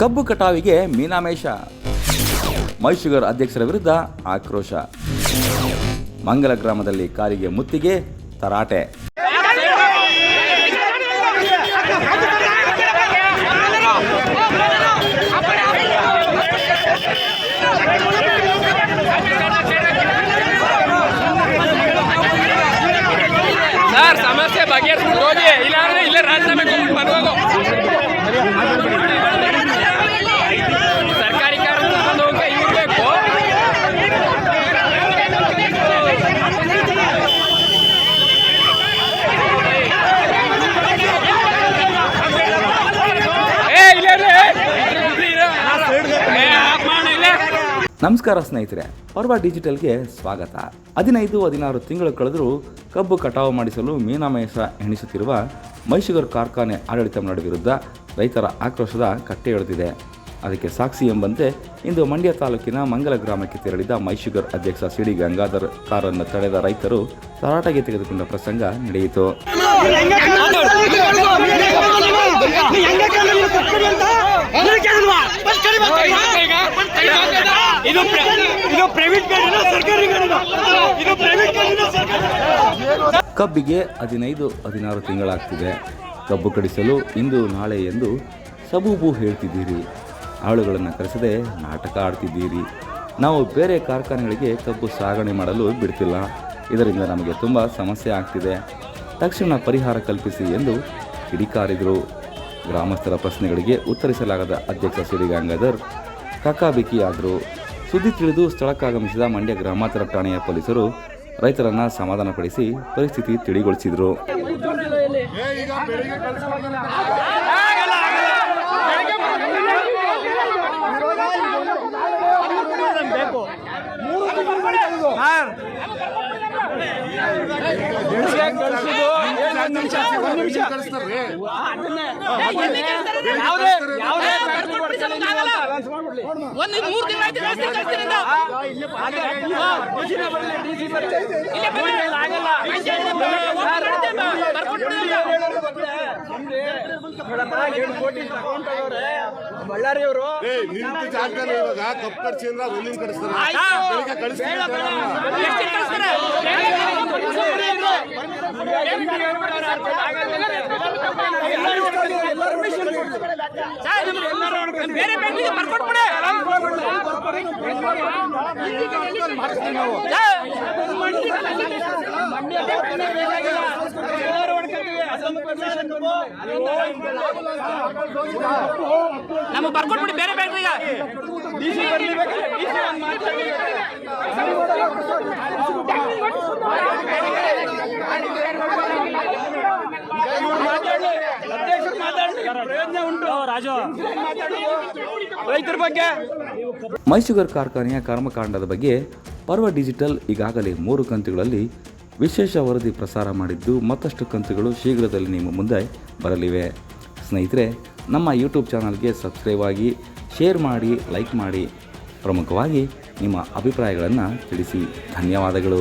ಕಬ್ಬು ಕಟಾವಿಗೆ ಮೀನಾಮೇಷ. ಮೈಶುಗರ್ ಅಧ್ಯಕ್ಷರ ವಿರುದ್ಧ ಆಕ್ರೋಶ. ಮಂಗಲ ಗ್ರಾಮದಲ್ಲಿ ಕಾರಿಗೆ ಮುತ್ತಿಗೆ ತರಾಟೆ. ಸಮಸ್ಯೆ ಬಗೆಹರಿಸ್ಬಿಟ್ಟು ಹೋಗಿ. ಇಲ್ಲಾಂದ್ರೆ ಇಲ್ಲೇ ರಾಜೀನಾಮೆ ನಮಸ್ಕಾರ ಸ್ನೇಹಿತರೆ ಪರ್ವ ಡಿಜಿಟಲ್ಗೆ ಸ್ವಾಗತ ಹದಿನೈದು ಹದಿನಾರು ತಿಂಗಳು ಕಳೆದರೂ ಕಬ್ಬು ಕಟಾವು ಮಾಡಿಸಲು ಮೀನಾಮೇಷ ಎಣಿಸುತ್ತಿರುವ ಮೈಸೂರು ಕಾರ್ಖಾನೆ ಆಡಳಿತ ಮಂಡಳಿ ವಿರುದ್ಧ ರೈತರ ಆಕ್ರೋಶದ ಕಟ್ಟೆ ಎಳೆದಿದೆ ಅದಕ್ಕೆ ಸಾಕ್ಷಿ ಎಂಬಂತೆ ಇಂದು ಮಂಡ್ಯ ತಾಲೂಕಿನ ಮಂಗಲ ಗ್ರಾಮಕ್ಕೆ ತೆರಳಿದ ಮೈಶುಗರ್ ಅಧ್ಯಕ್ಷ ಸಿಡಿ ಗಂಗಾಧರ್ ಕಾರನ್ನು ತಡೆದ ರೈತರು ತರಾಟೆಗೆ ತೆಗೆದುಕೊಂಡ ಪ್ರಸಂಗ ನಡೆಯಿತು ಇದು ಇದು ಪ್ರೈವೇಟ್ ಗಾಡಿನ ಸರ್ಕಾರಿ ಗಾಡಿನ ಇದು ಪ್ರೈವೇಟ್ ಗಾಡಿನ ಸರ್ಕಾರಿ ಕಬ್ಬಿಗೆ ಹದಿನೈದು, ಹದಿನಾರು ತಿಂಗಳಾಗ್ತಿದೆ. ಕಬ್ಬು ಕಡಿಸಲು ಇಂದು ನಾಳೆ ಎಂದು ಸಬೂಬು ಹೇಳ್ತಿದ್ದೀರಿ. ಆಳುಗಳನ್ನು ಕರೆಸದೆ ನಾಟಕ ಆಡ್ತಿದ್ದೀರಿ. ನಾವು ಬೇರೆ ಕಾರ್ಖಾನೆಗಳಿಗೆ ಕಬ್ಬು ಸಾಗಣೆ ಮಾಡಲು ಬಿಡ್ತಿಲ್ಲ. ಇದರಿಂದ ನಮಗೆ ತುಂಬ ಸಮಸ್ಯೆ ಆಗ್ತಿದೆ. ತಕ್ಷಣ ಪರಿಹಾರ ಕಲ್ಪಿಸಿ ಎಂದು ಕಿಡಿಕಾರಿದರು. ಗ್ರಾಮಸ್ಥರ ಪ್ರಶ್ನೆಗಳಿಗೆ ಉತ್ತರಿಸಲಾಗದ ಅಧ್ಯಕ್ಷ ಸಿರಿಗಂಗಾಧರ್ ಕಕ್ಕಾಬಿಕ್ಕಿಯಾದರು ಸುದ್ದಿ ತಿಳಿದು ಸ್ಥಳಕ್ಕಾಗಮಿಸಿದ ಮಂಡ್ಯ ಗ್ರಾಮಾಂತರ ಠಾಣೆಯ ಪೊಲೀಸರು ರೈತರನ್ನ ಸಮಾಧಾನಪಡಿಸಿ ಪರಿಸ್ಥಿತಿ ತಿಳಿಗೊಳಿಸಿದರು. ಒಂದು ಮೂರು ತಿಂಗಳು ಆಯ್ತು ಕಳಿಸ್ತೀನಿ ಏ ನಿಂತು ಜಾಗದಲ್ಲಿ ಇವಾಗ ಕಪ್ ಒಂದಿನ ಬೆಳಿಗ್ಗೆ ಕಳಿಸ್ತಾರೆ? ಬರ್ಕೊಟ್ಬಿಡಿ. ನಮಗೆ ಬರ್ಕೊಟ್ಬಿಡಿ ಬೇರೆ ರೈತರ ಬಗ್ಗೆ ಮೈಸೂಗರ್ ಕಾರ್ಖಾನೆಯ ಕರ್ಮಕಾಂಡದ ಬಗ್ಗೆ ಪರ್ವ ಡಿಜಿಟಲ್ ಈಗಾಗಲೇ ಮೂರು ಕಂತುಗಳಲ್ಲಿ ವಿಶೇಷ ವರದಿ ಪ್ರಸಾರ ಮಾಡಿದ್ದು ಮತ್ತಷ್ಟು ಕಂತುಗಳು ಶೀಘ್ರದಲ್ಲಿ ನಿಮ್ಮ ಮುಂದೆ ಬರಲಿವೆ. ಸ್ನೇಹಿತರೆ, ನಮ್ಮ ಯೂಟ್ಯೂಬ್ ಚಾನಲ್ಗೆ ಸಬ್ಸ್ಕ್ರೈಬ್ ಆಗಿ, ಶೇರ್ ಮಾಡಿ, ಲೈಕ್ ಮಾಡಿ. ಪ್ರಮುಖವಾಗಿ ನಿಮ್ಮ ಅಭಿಪ್ರಾಯಗಳನ್ನು ತಿಳಿಸಿ. ಧನ್ಯವಾದಗಳು.